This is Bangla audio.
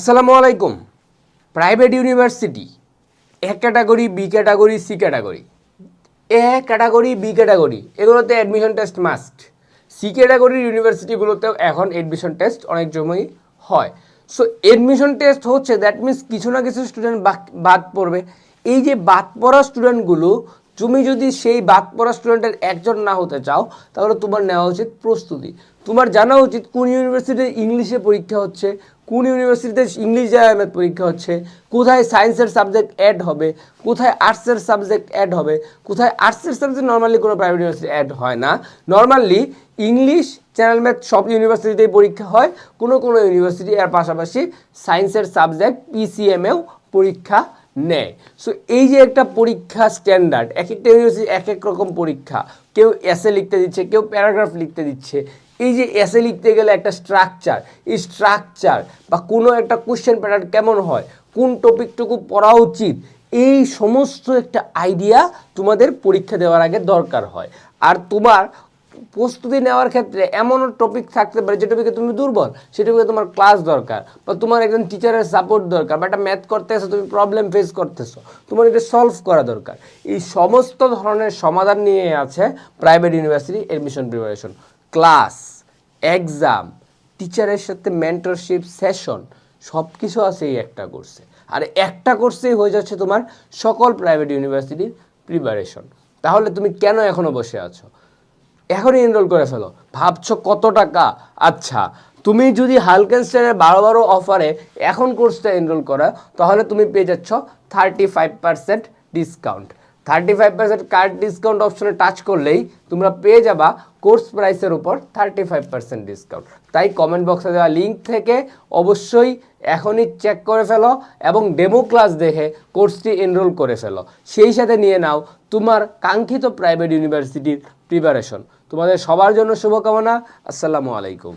আসসালামু আলাইকুম। Private university A category B category C category A category B category এগুলোতে অ্যাডমিশন টেস্ট মাস্ট সি ক্যাটাগরির ইউনিভার্সিটিগুলোতেও এখন অ্যাডমিশন টেস্ট অনেক সময়ই হয়। সো অ্যাডমিশন টেস্ট হচ্ছে দ্যাট মিনস কিছু না কিছু স্টুডেন্ট বাদ পড়বে। এই যে বাদ পড়া স্টুডেন্টগুলো তুমি যদি সেই বাদ পড়া স্টুডেন্টের একজন না হতে চাও, তাহলে তোমার নেওয়া উচিত প্রস্তুতি। তোমার জানা উচিত কোন ইউনিভার্সিটিতে ইংলিশে পরীক্ষা হচ্ছে, কোন ইউনিভার্সিটিতে ইংলিশ ম্যাথ পরীক্ষা হচ্ছে, কোথায় সায়েন্সের সাবজেক্ট অ্যাড হবে, কোথায় আর্টসের সাবজেক্ট অ্যাড হবে, কোথায় আর্টসের সাবজেক্ট নর্মালি কোনো প্রাইভেট ইউনিভার্সিটি অ্যাড হয় না। নর্মালি ইংলিশ চ্যানেল ম্যাথ সব ইউনিভার্সিটিতেই পরীক্ষা হয়, কোনো কোনো ইউনিভার্সিটি এর পাশাপাশি সায়েন্সের সাবজেক্ট পিসিএমেও পরীক্ষা নেয়। সো এই যে একটা পরীক্ষা স্ট্যান্ডার্ড এক, একটা ইউনিভার্সিটি এক এক রকম পরীক্ষা। কেউ এসে লিখতে দিচ্ছে, কেউ প্যারাগ্রাফ লিখতে দিচ্ছে। এই যে এসে লিখতে গেলে একটা স্ট্রাকচার এই স্ট্রাকচার বা কোনো একটা কোশ্চেন প্যাটার্ন কেমন হয়, কোন টপিকটুকু পড়া উচিত, এই সমস্ত একটা আইডিয়া তোমাদের পরীক্ষা দেওয়ার আগে দরকার হয়। আর তোমার প্রস্তুতি নেওয়ার ক্ষেত্রে এমনও টপিক থাকতে পারে যে টপিকে তুমি দুর্বল সে টপিকে তোমার ক্লাস দরকার বা তোমার একজন টিচারের সাপোর্ট দরকার বা একটা ম্যাথ করতে এসে তুমি প্রবলেম ফেস করতেছো, তোমার এটা সলভ করা দরকার। এই সমস্ত ধরনের সমাধান নিয়ে আছে private university admission preparation class exam টিচারের সাথে মেন্টরশিপ সেশন সব কিছু আছে এই একটা কোর্সে আর একটা কোর্সেই হয়ে যাচ্ছে তোমার সকল প্রাইভেট ইউনিভার্সিটির প্রিপারেশন তাহলে তুমি কেন এখনও বসে আছো? এখনই এনরোল করে ফেলো। ভাবছ কত টাকা? আচ্ছা তুমি যদি হালকেনস্টারের বারো বারো অফারে এখন কোর্সটা এনরোল করা তাহলে তুমি পেয়ে যাচ্ছ thirty five percent discount thirty five percent card discount অপশনে টাচ করলেই তোমরা পেয়ে যাবা কোর্স প্রাইসের উপর থার্টি ফাইভ পার্সেন্ট ডিসকাউন্ট তাই কমেন্ট বক্সে দেওয়া লিঙ্ক থেকে অবশ্যই এখনই চেক করে ফেলো এবং ডেমো ক্লাস দেখে কোর্সটি এনরোল করে ফেলো। সেই সাথে নিয়ে নাও তোমার কাঙ্ক্ষিত প্রাইভেট ইউনিভার্সিটির প্রিপারেশন তোমাদের সবার জন্য শুভকামনা। আসসালামু আলাইকুম।